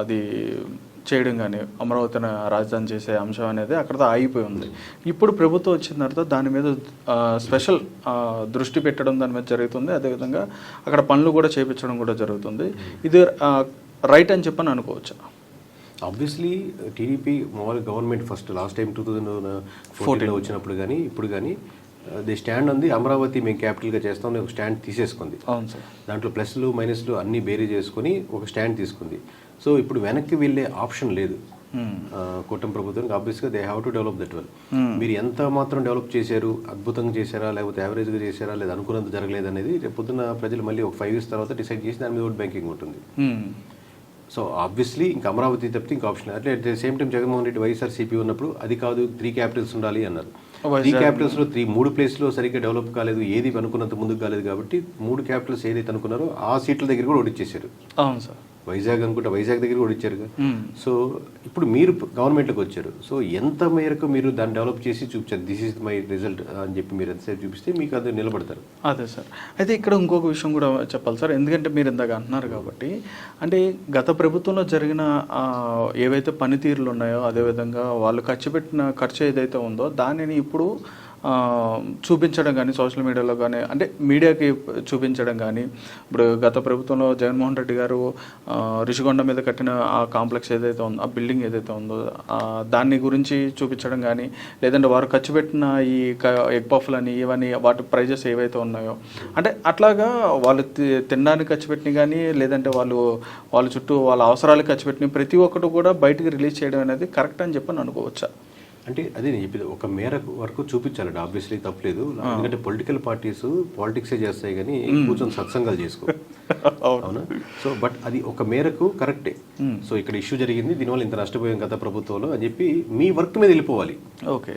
అది చేయడం కానీ అమరావతిని రాజధాని చేసే అంశం అనేది అక్కడతో ఆగిపోయి ఉంది. ఇప్పుడు ప్రభుత్వం వచ్చిన తర్వాత దాని మీద స్పెషల్ దృష్టి పెట్టడం దాని మీద జరుగుతుంది. అదేవిధంగా అక్కడ పనులు కూడా చేపించడం కూడా జరుగుతుంది. ఇది రైట్ అని చెప్పని అనుకోవచ్చు? ఆబ్వియస్లీ టీడీపీ మామూలుగా government first last time two thousand ఫోర్టీన్లో వచ్చినప్పుడు కానీ ఇప్పుడు కానీ ది స్టాండ్ ఉంది. అమరావతి మేము క్యాపిటల్గా చేస్తాం. ఒక స్టాండ్ తీసేసుకుంది. అవును సార్. దాంట్లో ప్లస్లు మైనస్లు అన్నీ బేరీ చేసుకొని ఒక స్టాండ్ తీసుకుంది. సో ఇప్పుడు వెనక్కి వెళ్ళే ఆప్షన్ లేదు. కూటమి ప్రభుత్వానికి ఆబ్వియస్గా they have to develop that well మీరు ఎంత మాత్రం డెవలప్ చేశారు అద్భుతంగా చేశారా లేకపోతే యావరేజ్గా చేశారా లేదా అనుకున్నంత జరగలేదు అనేది రేపు పొద్దున్న ప్రజలు మళ్ళీ ఒక ఫైవ్ ఇయర్స్ తర్వాత డిసైడ్ చేసి దాని మీద ఓట్ బ్యాంకింగ్ ఉంటుంది. సో ఆబ్వియస్లీ ఇంకా అమరావతి తప్పితే ఇంకా ఆప్షన్ అట్లే at the same time Jaganmohan Reddy YSR CP ఉన్నప్పుడు అది కాదు త్రీ క్యాపిటల్స్ ఉండాలి అన్నారు. త్రీ క్యాపిటల్స్లో త్రీ మూడు ప్లేస్లో సరిగ్గా డెవలప్ కాలేదు ఏది అనుకున్నంత ముందుకు కాలేదు కాబట్టి మూడు క్యాపిటల్స్ ఏదైతే అనుకున్నారో ఆ సీట్ల దగ్గర కూడా ఓడిచ్చేసారు. అవును సార్. వైజాగ్ అనుకుంటే వైజాగ్ దగ్గర కూడా ఇచ్చారు. సో ఇప్పుడు మీరు గవర్నమెంట్లోకి వచ్చారు. సో ఎంత మేరకు మీరు దాన్ని డెవలప్ చేసి చూపించారు? దిస్ ఇస్ మై రిజల్ట్ అని చెప్పి మీరు ఎంతసేపు చూపిస్తే మీకు అది నిలబడతారు. అదే సార్. అయితే ఇక్కడ ఇంకొక విషయం కూడా చెప్పాలి సార్. ఎందుకంటే మీరు ఇందాక అంటున్నారు కాబట్టి అంటే గత ప్రభుత్వంలో జరిగిన ఏవైతే పనితీరులు ఉన్నాయో అదేవిధంగా వాళ్ళు ఖర్చు పెట్టిన ఖర్చు ఏదైతే ఉందో దానిని ఇప్పుడు చూపించడం కానీ సోషల్ మీడియాలో కానీ అంటే మీడియాకి చూపించడం కానీ ఇప్పుడు గత ప్రభుత్వంలో జగన్మోహన్ రెడ్డి గారు రిషికొండ మీద కట్టిన ఆ కాంప్లెక్స్ ఏదైతే ఉందో ఆ బిల్డింగ్ ఏదైతే ఉందో దాన్ని గురించి చూపించడం కానీ లేదంటే వారు ఖర్చు పెట్టిన ఈ ఎగ్ పఫ్లని ఇవన్నీ వాటి ప్రైజెస్ ఏవైతే ఉన్నాయో అంటే అట్లాగా వాళ్ళు తి- తినడానికి ఖర్చు పెట్టిన కానీ లేదంటే వాళ్ళు వాళ్ళ చుట్టూ వాళ్ళ అవసరాలకు ఖర్చు పెట్టిన ప్రతి ఒక్కటి కూడా బయటకు రిలీజ్ చేయడం అనేది కరెక్ట్ అని చెప్పి అనుకోవచ్చా? అంటే అదే నేను చెప్పేది ఒక మేర వరకు చూపించాలండి. ఆబ్వియస్లీ తప్పలేదు. ఎందుకంటే పొలిటికల్ పార్టీస్ పాలిటిక్సే చేస్తాయి కానీ కూర్చొని సత్సంగాలు చేసుకో. అవునా. సో బట్ అది ఒక మేరకు కరెక్టే సో ఇక్కడ ఇష్యూ జరిగింది దీనివల్ల ఇంత నష్టపోయాం గత ప్రభుత్వంలో అని చెప్పి మీ వర్క్ మీద వెళ్ళిపోవాలి. ఓకే.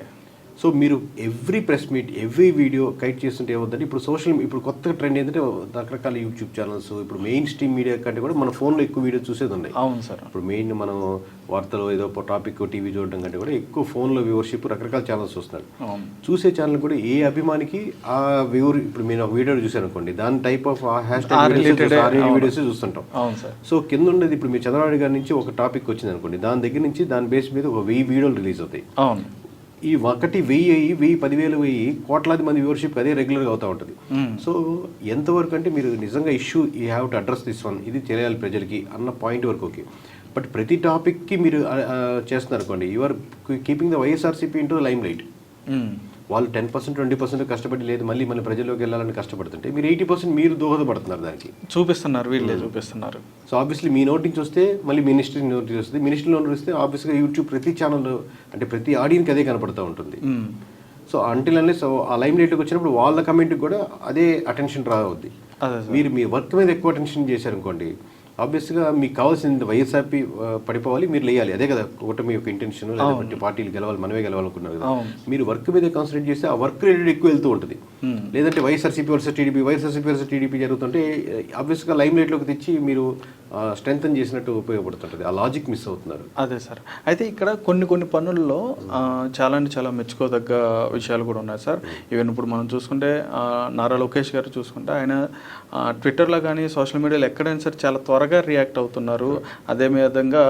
సో మీరు every press meet every video kite చేస్తుంటే ఏమవుతుందంటే ఇప్పుడు సోషల్ ఇప్పుడు కొత్త ట్రెండ్ ఏంటంటే రకరకాల యూట్యూబ్ ఛానల్స్ ఇప్పుడు మెయిన్ స్ట్రీమ్ మీడియా కంటే కూడా మన ఫోన్లో ఎక్కువ వీడియో చూసేది ఉన్నాయి. అవును సార్. ఇప్పుడు మెయిన్ మనం వార్తలు ఏదో టాపిక్ టీవీ చూడడం కంటే కూడా ఎక్కువ ఫోన్లో వ్యూవర్షిప్ రకరకాల ఛానల్స్ వస్తున్నారు అవును. చూసే ఛానల్ కూడా ఏ అభిమానికి ఆ వ్యూవర్ ఇప్పుడు నేను ఒక వీడియో చూశాను అనుకోండి దాని type of hash tag videos చూస్తుంటాం. సో కింద ఉండేది ఇప్పుడు మీ చంద్రబాబు గారి నుంచి ఒక టాపిక్ వచ్చింది అనుకోండి దాని దగ్గర నుంచి దాని బేస్ మీద ఒక వెయ్యి వీడియోలు రిలీజ్ అవుతాయి. ఈ ఒకటి వెయ్యి అయ్యి వెయ్యి పదివేలు వెయ్యి కోట్లాది మంది వ్యూవర్షిప్ అదే రెగ్యులర్గా అవుతూ ఉంటుంది. సో ఎంతవరకు అంటే మీరు నిజంగా ఇష్యూ ఈ have to address this one ఇది తెలియాలి ప్రజలకి అన్న పాయింట్ వరకు ఓకే బట్ ప్రతి టాపిక్కి మీరు చేస్తున్నారు అనుకోండి you're keeping the YSRCP into lime light. వాళ్ళు టెన్ పర్సెంట్ ట్వంటీ పర్సెంట్ కష్టపడి లేదు మళ్ళీ మన ప్రజల్లోకి వెళ్ళాలని కష్టపడుతుంటే మీరు ఎయిటీ పర్సెంట్ మీరు దోహదపడుతున్నారు దానికి. చూపిస్తున్నారు వీళ్ళే చూపిస్తున్నారు. సో ఆబ్వియస్లీ మీ నోటి నుంచి వస్తే మళ్ళీ మినిస్ట్రీ నోటి వస్తుంది మినిస్ట్రీ నోటి వస్తే ఆబ్వియస్గా యూట్యూబ్ ప్రతి ఛానల్ అంటే ప్రతి ఆడియన్కి అదే కనపడుతూ ఉంటుంది. సో అంటిల్ అనే సో ఆ లైమ్ లైట్కి వచ్చినప్పుడు వాళ్ళ కమెంట్కి కూడా అదే అటెన్షన్ రావద్ది. మీరు మీ వర్క్ మీద ఎక్కువ అటెన్షన్ చేశారనుకోండి ఆబ్వియస్గా మీకు కావాల్సిన వైఎస్ఆర్పీ పడిపోవాలి మీరు లేయాలి. అదే కదా ఒకటి మీ యొక్క ఇంటెన్షన్ లేకపోతే పార్టీలు గెలవాలి మనమే గెలవాలనుకున్నారు కదా. మీరు వర్క్ మీద కాన్సన్ట్రేట్ చేస్తే ఆ వర్క్ రిలేటెడ్ ఎక్కువ వెళ్తూ ఉంటుంది. లేదంటే YSRCP versus TDP YSRCP versus TDP జరుగుతుంటే ఆబ్వియస్గా లైమ్ లైట్లోకి తెచ్చి మీరు స్ట్రెంగ్ చేసినట్టు ఉపయోగపడుతుంటుంది. ఆ లాజిక్ మిస్ అవుతున్నారు. అదే సార్. అయితే ఇక్కడ కొన్ని కొన్ని పనుల్లో చాలా అంటే చాలా మెచ్చుకోదగ్గ విషయాలు కూడా ఉన్నాయి సార్. ఈవెన్ ఇప్పుడు మనం చూసుకుంటే నారా లోకేష్ గారు చూసుకుంటే ఆయన ట్విట్టర్లో కానీ సోషల్ మీడియాలో ఎక్కడైనా సరే చాలా త్వరగా రియాక్ట్ అవుతున్నారు. అదే విధంగా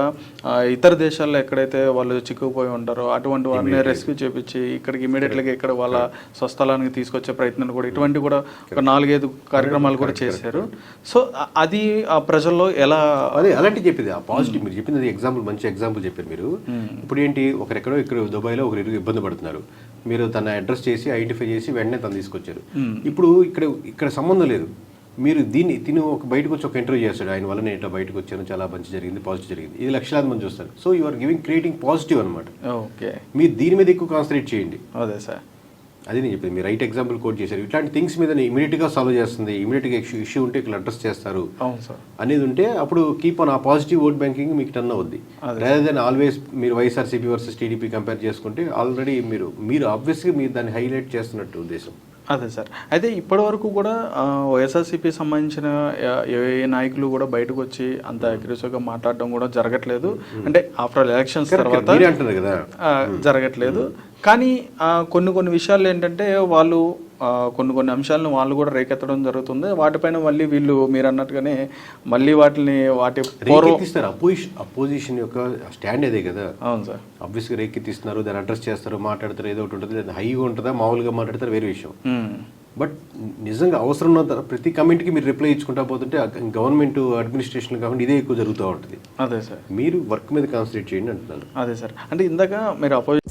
ఇతర దేశాల్లో ఎక్కడైతే వాళ్ళు చిక్కుకుపోయి ఉంటారో అటువంటి వారిని రెస్క్యూ చేపించి ఇక్కడికి ఇమీడియట్గా ఇక్కడ వాళ్ళ స్వస్థలానికి తీసుకొచ్చే ప్రయత్నం కూడా ఇటువంటి కూడా ఒక నాలుగైదు కార్యక్రమాలు కూడా చేశారు. సో అది ఆ ప్రజల్లో ఎలా అదే అలాంటి చెప్పింది ఆ పాజిటివ్ మీరు చెప్పింది ఎగ్జాంపుల్ మంచి ఎగ్జాంపుల్ చెప్పారు మీరు. ఇప్పుడు ఏంటి ఒకరెక్కడో ఇక్కడ దుబాయ్లో ఒకరు ఇబ్బంది పడుతున్నారు. మీరు తన అడ్రస్ చేసి ఐడెంటిఫై చేసి వెంటనే తను తీసుకొచ్చారు. ఇప్పుడు ఇక్కడ ఇక్కడ సంబంధం లేదు. మీరు దీన్ని తిని ఒక బయటకు వచ్చి ఒక ఇంటర్వ్యూ చేస్తాడు. ఆయన వల్ల నేను ఇట్లా బయటకు వచ్చాను చాలా మంచి జరిగింది పాజిటివ్ జరిగింది. ఇది లక్షలాది మంది చూస్తారు. So you are giving creating positive అనమాట ఓకే మీరు దీని మీద ఎక్కువ కాన్సన్ట్రేట్ చేయండి. అదే సార్. అది నేను చెప్పింది. మీరు రైట్ ఎగ్జాంపుల్ కోట్ చేశారు. ఇట్లాంటి థింగ్స్ మీద ఇమీడియట్గా సాల్వ్ చేస్తుంది. ఇమీడియట్గా ఇష్యూ ఇష్యూ ఉంటే ఇక్కడ అడ్రస్ చేస్తారు. అనేది ఉంటే అప్పుడు కీప్ ఆన్ ఆ పాజిటివ్ ఓట్ బ్యాంకింగ్ మీకు టర్న్ అవుద్ది. రేదర్ దెన్ ఆల్వేస్ మీరు వైఎస్ఆర్సీపీ వర్సెస్ టీడీపీ కంపేర్ చేసుకుంటే ఆల్రెడీ మీరు మీరు ఆబ్వియస్గా మీరు దాన్ని హైలైట్ చేస్తున్నట్టు ఉద్దేశం. అదే సార్. అయితే ఇప్పటి వరకు కూడా వైఎస్ఆర్సీపీ సంబంధించిన ఏ- నాయకులు కూడా బయటకు వచ్చి అంత అగ్రెసివ్గా మాట్లాడడం కూడా జరగట్లేదు. అంటే ఆఫ్టర్ ఎలక్షన్స్ తర్వాత జరగట్లేదు. కానీ కొన్ని కొన్ని విషయాలు ఏంటంటే వాళ్ళు కొన్ని కొన్ని అంశాలను వాళ్ళు కూడా రేకెత్తడం జరుగుతుంది. వాటిపైన మళ్ళీ వీళ్ళు మీరు అన్నట్టుగానే మళ్ళీ వాటిని వాటి రేకెత్తిస్తారు అపోజిషన్ అపోజిషన్ యొక్క స్టాండ్ అదే కదా. అవును సార్. ఆబ్వియస్గా రేకెత్తిస్తున్నారు దాన్ని అడ్రస్ చేస్తారు మాట్లాడతారు ఏదో ఒకటి ఉంటుంది హైగా ఉంటుందా మామూలుగా మాట్లాడతారు వేరే విషయం. బట్ నిజంగా అవసరం ఉన్నంత ప్రతి కమెంట్కి మీరు రిప్లై ఇచ్చుకుంటా పోతుంటే గవర్నమెంట్ అడ్మినిస్ట్రేషన్ కాకుండా ఇదే ఎక్కువ జరుగుతూ ఉంటుంది. అదే సార్. మీరు వర్క్ మీద కాన్సన్ట్రేట్ చేయండి అంటున్నాను అదే సార్. అంటే ఇందాక మీరు అపోజిషన్